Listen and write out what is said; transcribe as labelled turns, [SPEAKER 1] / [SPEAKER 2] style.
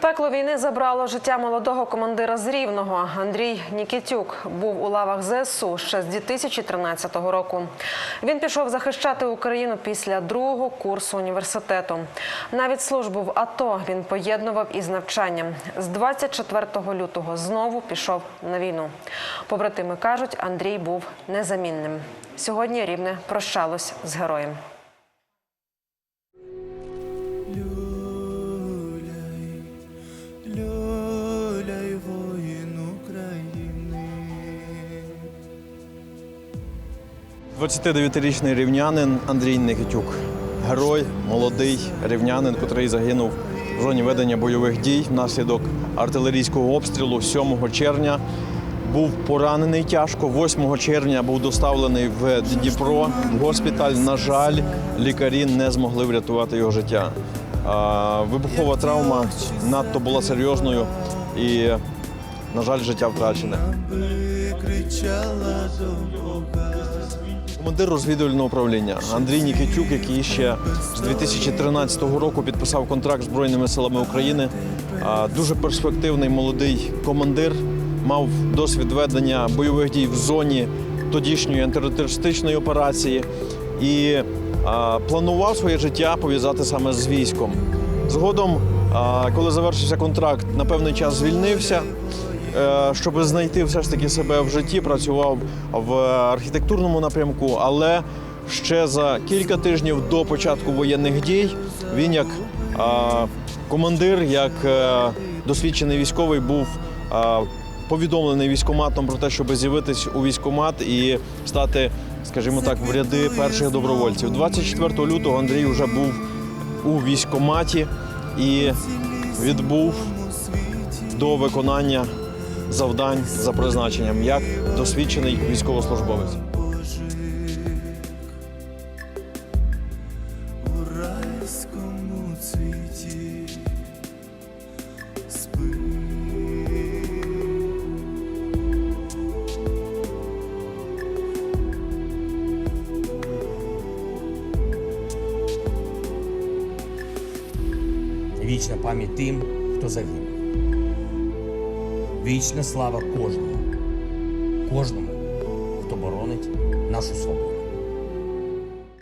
[SPEAKER 1] Пекло війни забрало життя молодого командира з Рівного. Андрій Нікітюк був у лавах ЗСУ ще з 2013 року. Він пішов захищати Україну після другого курсу університету. Навіть службу в АТО він поєднував із навчанням. З 24 лютого знову пішов на війну. Побратими кажуть, Андрій був незамінним. Сьогодні рівне прощалось з героєм.
[SPEAKER 2] 29-річний рівнянин Андрій Никитюк. Герой, молодий рівнянин, котрий загинув в зоні ведення бойових дій внаслідок артилерійського обстрілу 7 червня. Був поранений тяжко. 8 червня був доставлений в Дніпро в госпіталь. На жаль, лікарі не змогли врятувати його життя. Вибухова травма надто була серйозною і, на жаль, життя втрачене.
[SPEAKER 3] Кричала до Бога.
[SPEAKER 2] Командир розвідувального управління Андрій Нікітюк, який ще з 2013 року підписав контракт з Збройними силами України. Дуже перспективний молодий командир, мав досвід ведення бойових дій в зоні тодішньої антитерористичної операції і планував своє життя пов'язати саме з військом. Згодом, коли завершився контракт, на певний час звільнився. Е, щоб знайти все ж таки себе в житті, працював в архітектурному напрямку, але ще за кілька тижнів до початку воєнних дій він як командир, як е, досвідчений військовий був повідомлений військоматом про те, щоб з'явитись у військомат і стати, скажімо так, в ряди перших добровольців. 24 лютого Андрій вже був у військоматі і відбув до виконання завдань за призначенням як досвідчений військовослужбовець.
[SPEAKER 3] у райському цвіті.
[SPEAKER 4] Вічна пам'ять тим, хто загинув. Вічна слава кожному, кожному, хто боронить нашу свободу.